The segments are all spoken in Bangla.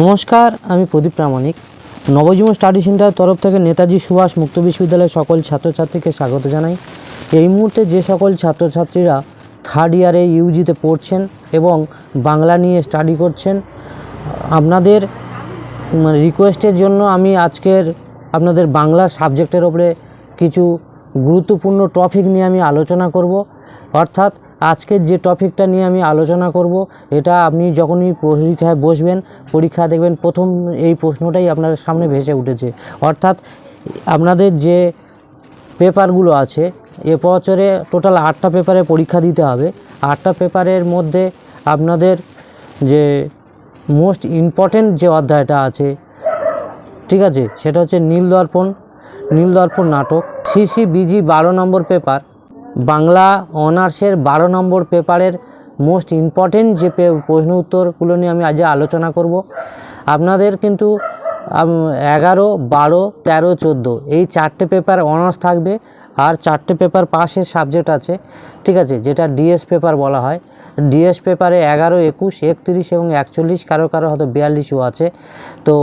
নমস্কার, আমি প্রদীপ প্রামাণিক। নবজীবন স্টাডি সেন্টার তরফ থেকে নেতাজি সুভাষ মুক্ত বিশ্ববিদ্যালয়ের সকল ছাত্রছাত্রীকে স্বাগত জানাই। এই মুহূর্তে যে সকল ছাত্রছাত্রীরা থার্ড ইয়ারে ইউজিতে পড়ছেন এবং বাংলা নিয়ে স্টাডি করছেন, আপনাদের মানে রিকোয়েস্টের জন্য আমি আজকের আপনাদের বাংলা সাবজেক্টের ওপরে কিছু গুরুত্বপূর্ণ টপিক নিয়ে আমি আলোচনা করব। অর্থাৎ আজকের যে টপিকটা নিয়ে আমি আলোচনা করব, এটা আপনি যখনই পরীক্ষায় বসবেন, পরীক্ষা দেখবেন প্রথম এই প্রশ্নটাই আপনার সামনে ভেসে উঠেছে। অর্থাৎ আপনাদের যে পেপারগুলো আছে, এ বছরে টোটাল আটটা পেপারে পরীক্ষা দিতে হবে। আটটা পেপারের মধ্যে আপনাদের যে মোস্ট ইম্পর্ট্যান্ট যে অধ্যায়টা আছে, ঠিক আছে, সেটা হচ্ছে নীল দর্পণ নীল দর্পণ নাটক সিসি বিজি বারো নম্বর পেপার বাংলা অনার্সের বারো নম্বর পেপারের মোস্ট ইম্পর্টেন্ট যে প্রশ্ন উত্তরগুলো নিয়ে আমি আজ আলোচনা করব। আপনাদের কিন্তু এগারো, বারো, তেরো, চোদ্দ, এই চারটে পেপার অনার্স থাকবে আর চারটে পেপার পাশের সাবজেক্ট আছে, ঠিক আছে, যেটা ডিএস পেপার বলা হয়। ডিএস পেপারে এগারো, একুশ, একত্রিশ এবং একচল্লিশ, কারও কারও হয়তো বিয়াল্লিশও আছে। তো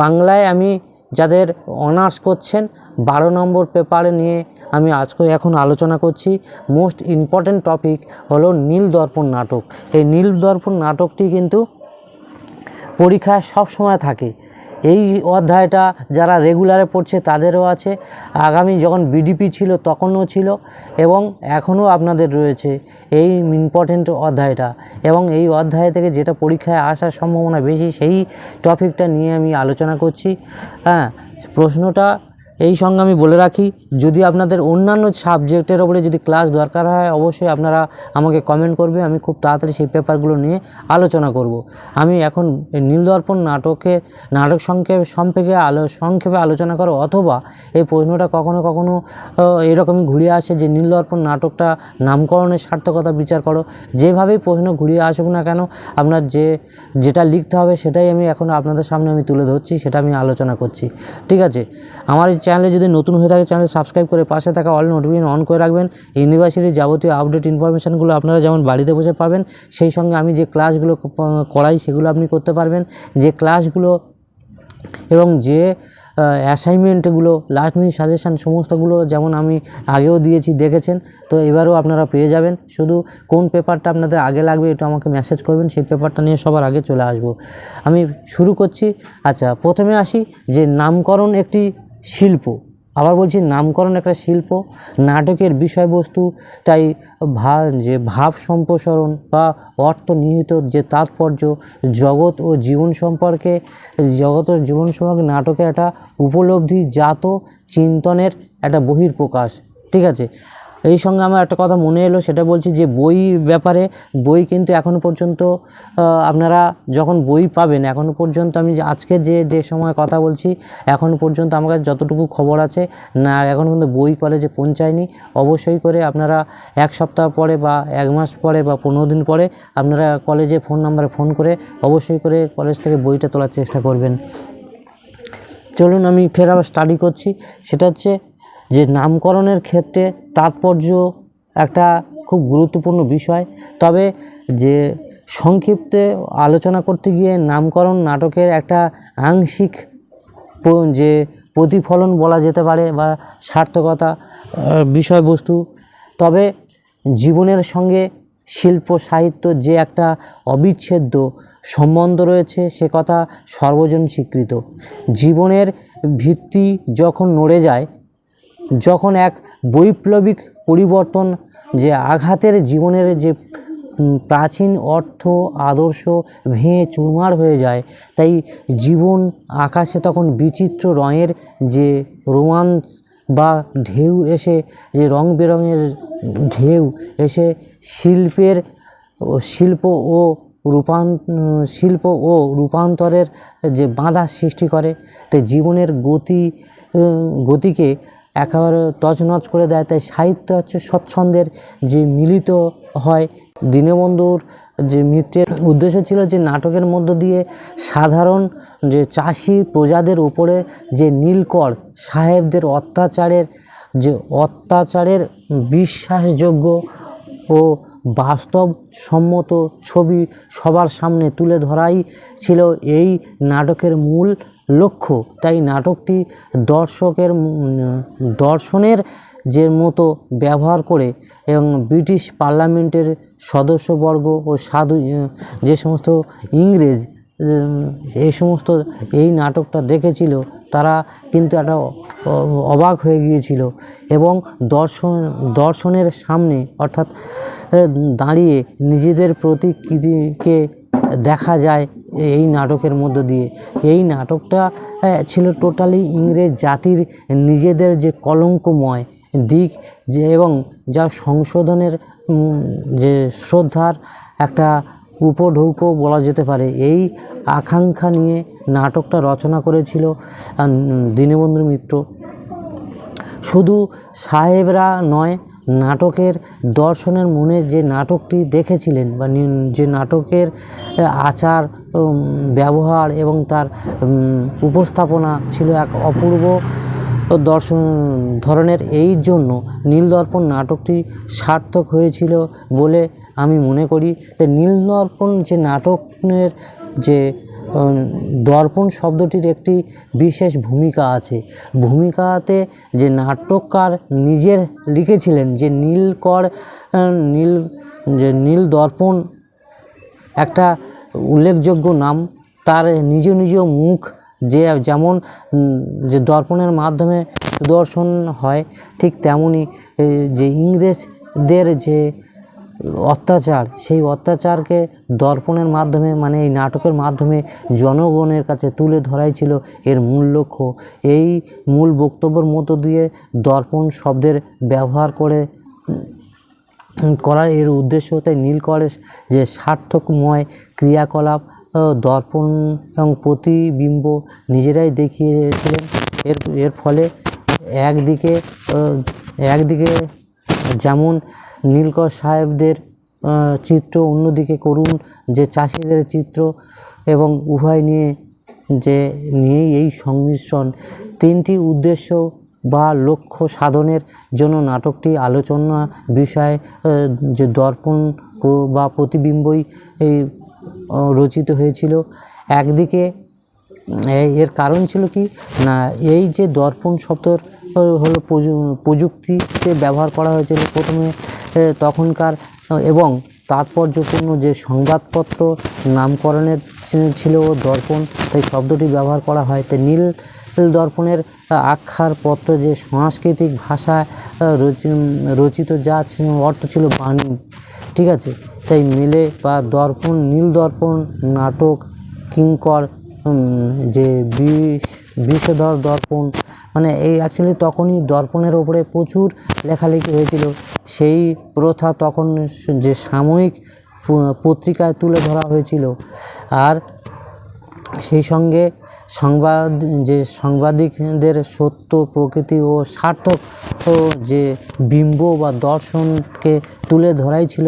বাংলায় আমি যাদের অনার্স করছেন, বারো নম্বর পেপারে নিয়ে আমি আজকে এখন আলোচনা করছি মোস্ট ইম্পর্ট্যান্ট টপিক হলো নীল দর্পণ নাটক। এই নীল দর্পণ নাটকটি কিন্তু পরীক্ষায় সব সময় থাকে। এই অধ্যায়টা যারা রেগুলারে পড়ছে তাদেরও আছে। আগামী যখন বিডিপি ছিল তখনও ছিল এবং এখনও আপনাদের রয়েছে এই ইম্পর্টেন্ট অধ্যায়টা। এবং এই অধ্যায় থেকে যেটা পরীক্ষায় আসার সম্ভাবনা বেশি সেই টপিকটা নিয়ে আমি আলোচনা করছি। হ্যাঁ প্রশ্নটা এই সঙ্গে আমি বলে রাখি, যদি আপনাদের অন্যান্য সাবজেক্টের ওপরে যদি ক্লাস দরকার হয়, অবশ্যই আপনারা আমাকে কমেন্ট করবে, আমি খুব তাড়াতাড়ি সেই পেপারগুলো নিয়ে আলোচনা করব। আমি এখন এই নীলদর্পণ নাটকে, নাটক সংক্ষেপে, সম্পর্কে আলো, সংক্ষেপে আলোচনা করো, অথবা এই প্রশ্নটা কখনো কখনো এরকমই ঘুরিয়ে আসে যে নীলদর্পণ নাটকটা নামকরণের সার্থকতা বিচার করো। যেভাবেই প্রশ্ন ঘুরিয়ে আসুক না কেন, আপনার যে, যেটা লিখতে হবে সেটাই আমি এখন আপনাদের সামনে আমি তুলে ধরছি, সেটা আমি আলোচনা করছি। ঠিক আছে? আমার এই চ্যানেলে যদি নতুন হয়ে থাকে চ্যানেল সাবস্ক্রাইব করে পাশে থাকা অল নোটিফিকেশন অন করে রাখবেন। ইউনিভার্সিটির যাবতীয় আপডেট, ইনফরমেশানগুলো আপনারা যেমন বাড়িতে বসে পাবেন, সেই সঙ্গে আমি যে ক্লাসগুলো করাই, সেগুলো আপনি করতে পারবেন। যে ক্লাসগুলো এবং যে অ্যাসাইনমেন্টগুলো লাস্ট মিনিট সাজেশান সমস্তগুলো যেমন আমি আগেও দিয়েছি, দেখেছেন, তো এবারও আপনারা পেয়ে যাবেন। শুধু কোন পেপারটা আপনাদের আগে লাগবে এটা আমাকে মেসেজ করবেন, সেই পেপারটা নিয়ে সবার আগে চলে আসব। আমি শুরু করছি। আচ্ছা প্রথমে আসি যে, নামকরণ একটি শিল্প। আবার বলছি নামকরণ একটা শিল্প, নাটকের বিষয়বস্তু, তাই ভা, যে ভাব সম্প্রসারণ বা অর্থ নিহিত যে তাৎপর্য, জগৎ ও জীবন সম্পর্কে, জগৎ ও জীবন সম্পর্কে নাটকের একটা উপলব্ধি জাত, চিন্তনের একটা বহির প্রকাশ ঠিক আছে? এই সঙ্গে আমার একটা কথা মনে এলো, সেটা বলছি যে বই ব্যাপারে, বই কিন্তু এখনও পর্যন্ত আপনারা যখন বই পাবেন এখনও পর্যন্ত আমি আজকে যে যে সময় কথা বলছি এখনও পর্যন্ত আমার কাছে যতটুকু খবর আছে, না, এখন পর্যন্ত বই কলেজে পৌঁছায়নি। অবশ্যই করে আপনারা এক সপ্তাহ পরে বা এক মাস পরে বা পনেরো দিন পরে আপনারা কলেজে ফোন নাম্বারে ফোন করে, অবশ্যই করে কলেজ থেকে বইটা তোলার চেষ্টা করবেন। চলুন আমি ফের আবার স্টাডি করছি, সেটা হচ্ছে যে নামকরণের ক্ষেত্রে তাৎপর্য একটা খুব গুরুত্বপূর্ণ বিষয়। তবে যে সংক্ষিপ্তে আলোচনা করতে গিয়ে নামকরণ নাটকের একটা আংশিক যে প্রতিফলন বলা যেতে পারে বা সার্থকতা বিষয়বস্তু। তবে জীবনের সঙ্গে শিল্প, সাহিত্য যে একটা অবিচ্ছেদ্য সম্বন্ধ রয়েছে, সে কথা সর্বজন স্বীকৃত। জীবনের ভিত্তি যখন নড়ে যায় যখন এক বৈপ্লবিক পরিবর্তন যে আঘাতের জীবনের যে প্রাচীন অর্থ, আদর্শ ভেঙে চুরমার হয়ে যায়, তাই জীবন আকাশে তখন বিচিত্র রঙের যে রোমান্স বা ঢেউ এসে, যে রং বেরঙের ঢেউ এসে শিল্পের শিল্প ও রূপান, শিল্প ও রূপান্তরের যে বাধা সৃষ্টি করে, তাই জীবনের গতি গতিকে একেবারে তছনছ করে দেয়, তাই সাহিত্য হচ্ছে স্বচ্ছন্দের যে মিলিত হয়। দীনবন্ধুর যে মিত্রের উদ্দেশ্য ছিল যে নাটকের মধ্য দিয়ে সাধারণ যে চাষি প্রজাদের উপরে যে নীলকর, সাহেবদের অত্যাচারের যে অত্যাচারের বিশ্বাসযোগ্য ও বাস্তবসম্মত ছবি সবার সামনে তুলে ধরাই ছিল এই নাটকের মূল লক্ষ্য। তাই নাটকটি দর্শকের দর্শনের যে মতো ব্যবহার করে এবং ব্রিটিশ পার্লামেন্টের সদস্যবর্গ ও সাধু যে সমস্ত ইংরেজ এই সমস্ত এই নাটকটা দেখেছিল, তারা কিন্তু একটা অবাক হয়ে গিয়েছিল এবং দর্শন, দর্শনের সামনে অর্থাৎ দাঁড়িয়ে নিজেদের প্রতিকৃতিকে দেখা যায় এই নাটকের মধ্য দিয়ে। এই নাটকটা ছিল টোটালি ইংরেজ জাতির নিজেদের যে কলঙ্কময় দিক যে এবং যা সংশোধনের যে শ্রদ্ধার একটা উপঢৌকো বলা যেতে পারে। এই আকাঙ্ক্ষা নিয়ে নাটকটা রচনা করেছিল দীনবন্ধু মিত্র। শুধু সাহেবরা নয় নাটকের দর্শনের মনে যে নাটকটি দেখেছিলেন বা যে নাটকের আচার ব্যবহার এবং তার উপস্থাপনা ছিল এক অপূর্ব দর্শন, ধরনের। এই জন্য নীলদর্পণ নাটকটি সার্থক হয়েছিল বলে আমি মনে করি। নীলদর্পণ যে নাটকের যে দর্পণ শব্দটির একটি বিশেষ ভূমিকা আছে। ভূমিকাতে যে নাট্যকার নিজের লিখেছিলেন, যে নীলকর নীল, যে নীল দর্পণ, একটা উল্লেখযোগ্য নাম, তার নিজ নিজ মুখ যে, যেমন যে দর্পণের মাধ্যমে সুদর্শন হয়, ঠিক তেমনি যে ইংরেজদের যে অত্যাচার, সেই অত্যাচারকে দর্পণের মাধ্যমে মানে এই নাটকের মাধ্যমে জনগণের কাছে তুলে ধরাই ছিল এর মূল লক্ষ্য। এই মূল বক্তব্যের মধ্য দিয়ে দর্পণ শব্দের ব্যবহার করে করার এর উদ্দেশ্য তাই নীলকরের যে সার্থকময় ক্রিয়াকলাপ দর্পণ এবং প্রতিবিম্ব নিজেরাই দেখিয়েছিলেন। এর এর ফলে একদিকে একদিকে যেমন নীলকর সাহেবদের চিত্র অন্যদিকে করুন যে চাষিদের চিত্র এবং উভয় নিয়ে যে নিয়েই এই সংমিশ্রণ। তিনটি উদ্দেশ্য বা লক্ষ্য সাধনের জন্য নাটকটি আলোচনা বিষয়ে যে দর্পণ বা প্রতিবিম্বই এই রচিত হয়েছিল। একদিকে এর কারণ ছিল কি? না এই যে দর্পণ শব্দর আহ, হলো প্রযু- প্রযুক্তিতে ব্যবহার করা হয়েছিল। প্রথমে তখনকার এবং তাৎপর্যপূর্ণ যে সংবাদপত্র নামকরণের ছিল দর্পণ তাই শব্দটি ব্যবহার করা হয়। তাই নীল দর্পণের আখ্যার পত্র যে সাংস্কৃতিক আহ, রচিত যা অর্থ ছিল বাণী। ঠিক আছে? তাই মিলে বা দর্পণ নীল দর্পণ নাটক কিঙ্কর যে বিষ বিষধর দর্পণ মানে এই অ্যাকচুয়ালি তখনই দর্পণের ওপরে প্রচুর লেখালেখি হয়েছিল। সেই প্রথা তখন যে সাময়িক পত্রিকায় তুলে ধরা হয়েছিল। আর সেই সঙ্গে সংবাদ, যে সাংবাদিকদের সত্য, প্রকৃতি ও সার্থক যে বিম্ব বা দর্শনকে তুলে ধরাই ছিল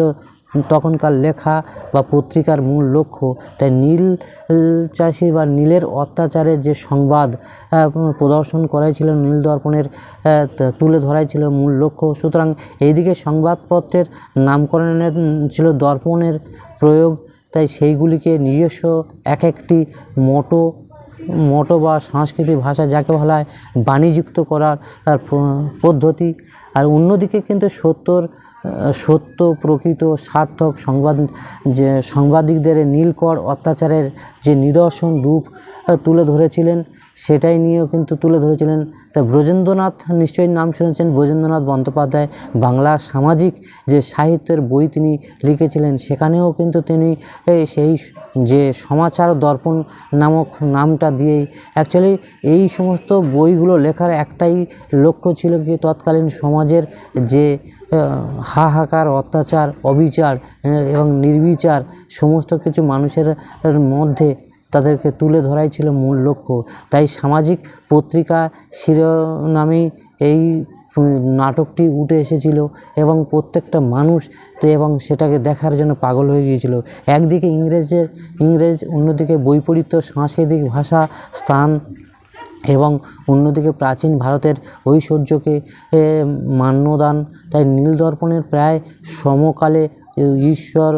তখনকার লেখা বা পত্রিকার মূল লক্ষ্য তাই নীল চাষি বা নীলের অত্যাচারের যে সংবাদ প্রদর্শন করাই ছিল নীল দর্পণের তুলে ধরাই ছিল মূল লক্ষ্য। সুতরাং এইদিকে সংবাদপত্রের নামকরণের ছিল দর্পণের প্রয়োগ তাই সেইগুলিকে নিজস্ব এক একটি মোটো মোটো বা সাংস্কৃতিক ভাষা যাকে বলা হয় বাণীযুক্ত করার পদ্ধতি। আর অন্যদিকে কিন্তু সত্যর আহ, সত্য, প্রকৃত, সার্থক সংবাদ, যে সাংবাদিকদের নীলকর অত্যাচারের যে নিদর্শন রূপ তুলে ধরেছিলেন, সেটাই নিয়েও কিন্তু তুলে ধরেছিলেন। তা ব্রজেন্দ্রনাথ নিশ্চয়ই নাম শুনেছেন, ব্রজেন্দ্রনাথ বন্দ্যোপাধ্যায়, বাংলা সামাজিক যে সাহিত্যের বই তিনি লিখেছিলেন, সেখানেও কিন্তু তিনি সেই যে সমাচার দর্পণ নামক নামটা দিয়েই অ্যাকচুয়ালি এই সমস্ত বইগুলো লেখার একটাই লক্ষ্য ছিল কি, তৎকালীন সমাজের যে হাহাকার, অত্যাচার, অবিচার এবং নির্বিচার সমস্ত কিছু মানুষের মধ্যে তাদেরকে তুলে ধরাই ছিল মূল লক্ষ্য। তাই সামাজিক পত্রিকা শিরোনামেই এই নাটকটি উঠে এসেছিল এবং প্রত্যেকটা মানুষ এবং সেটাকে দেখার জন্য পাগল হয়ে গিয়েছিল। একদিকে ইংরেজের, ইংরেজ, অন্যদিকে বৈপরীত্য সাংস্কৃতিক ভাষা, স্থান এবং অন্যদিকে প্রাচীন ভারতের ঐশ্বর্যকে মান্যদান, তাই নীলদর্পণের প্রায় সমকালে ঈশ্বর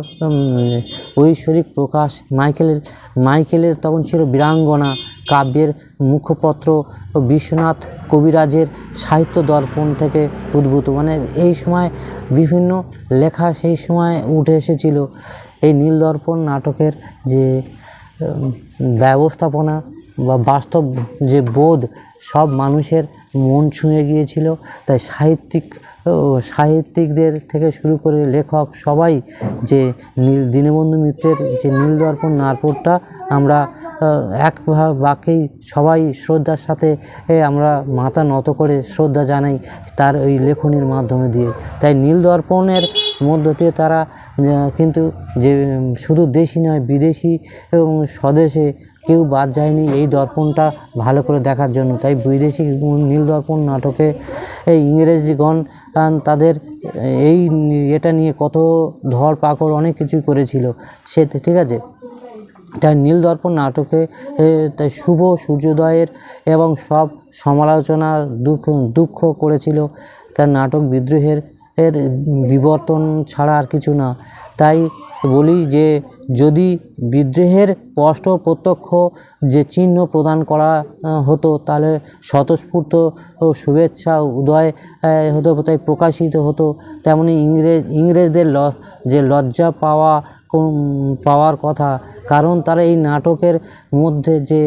ঐশ্বরিক প্রকাশ মাইকেলের মাইকেলের তখন ছিল বীরাঙ্গনা, কাব্যের মুখপত্র বিশ্বনাথ কবিরাজের সাহিত্য দর্পণ থেকে উদ্ভূত। মানে এই সময় বিভিন্ন লেখা সেই সময় উঠে এসেছিল। এই নীল দর্পণ নাটকের যে ব্যবস্থাপনা বা বাস্তব যে বোধ, সব মানুষের মন ছুঁয়ে গিয়েছিল। তাই সাহিত্যিক সাহিত্যিকদের থেকে শুরু করে লেখক সবাই যে নীল, দীনবন্ধু মিত্রের যে নীল দর্পণ নাটকটা আমরা এক বাক্যেই সবাই শ্রদ্ধার সাথে আমরা মাথা নত করে শ্রদ্ধা জানাই তার ওই লেখনির মাধ্যমে দিয়ে। তাই নীল দর্পণের মধ্য দিয়ে তারা কিন্তু যে শুধু দেশি নয়, বিদেশি এবং স্বদেশে কেউ বাদ যায়নি এই দর্পণটা ভালো করে দেখার জন্য। তাই বিদেশি নীল দর্পণ নাটকে এই ইংরেজগণ তাদের এই এটা নিয়ে কত ধর পাকড় অনেক কিছুই করেছিল। সে ঠিক আছে? তাই নীল দর্পণ নাটকে তাই শুভ সূর্যোদয়ের এবং সব সমালোচনা দুঃখ দুঃখ করেছিল। তার নাটক বিদ্রোহের এর বিবর্তন ছাড়া আর কিছু না। তাই বলি যে, যদি বিদ্রোহের স্পষ্ট প্রত্যক্ষ যে চিহ্ন প্রদান করা হতো, তাহলে স্বতঃস্ফূর্ত শুভেচ্ছা, উদয় হতো, তাই প্রকাশিত হতো। তেমনি ইংরেজ, ইংরেজদের যে লজ্জা পাওয়া পাওয়ার কথা, কারণ তারা এই নাটকের মধ্যে যে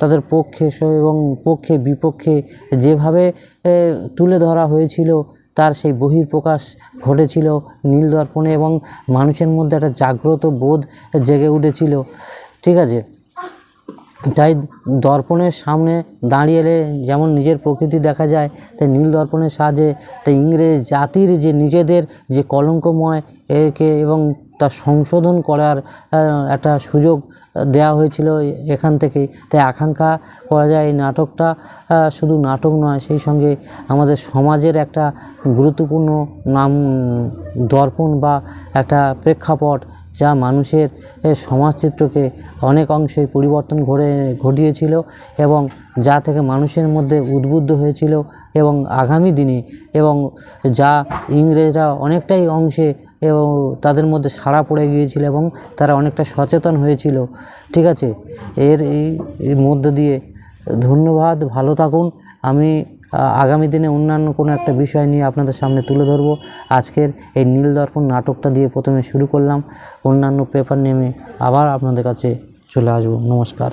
তাদের পক্ষে এবং পক্ষে বিপক্ষে যেভাবে তুলে ধরা হয়েছিল তার সেই বহিঃপ্রকাশ ঘটেছিল নীল দর্পণে এবং মানুষের মধ্যে একটা জাগ্রত বোধ জেগে উঠেছিল। ঠিক আছে? তাই দর্পণের সামনে দাঁড়িয়ে যেমন নিজের প্রকৃতি দেখা যায়, তাই নীল দর্পণের সাহায্যে তাই ইংরেজ জাতির যে নিজেদের যে কলঙ্কময় একে এবং তা সংশোধন করার একটা সুযোগ দেওয়া হয়েছিল এখান থেকেই। তাই আকাঙ্ক্ষা করা যায় এই নাটকটা শুধু নাটক নয়, সেই সঙ্গে আমাদের সমাজের একটা গুরুত্বপূর্ণ নাম দর্পণ বা একটা প্রেক্ষাপট যা মানুষের সমাজচিত্রকে অনেক অংশে পরিবর্তন ঘটে ঘটিয়েছিল এবং যা থেকে মানুষের মধ্যে উদ্বুদ্ধ হয়েছিল এবং আগামী দিনে এবং যা ইংরেজরা অনেকটাই অংশে এবং তাদের মধ্যে সাড়া পড়ে গিয়েছিল এবং তারা অনেকটা সচেতন হয়েছিল। ঠিক আছে? এর এই মধ্য দিয়ে ধন্যবাদ, ভালো থাকুন। আমি আগামী দিনে অন্যান্য কোনো একটা বিষয় নিয়ে আপনাদের সামনে তুলে ধরব। আজকের এই নীল দর্পণ নাটকটা দিয়ে প্রথমে শুরু করলাম। অন্যান্য পেপার নেমে আবার আপনাদের কাছে চলে আসব। নমস্কার।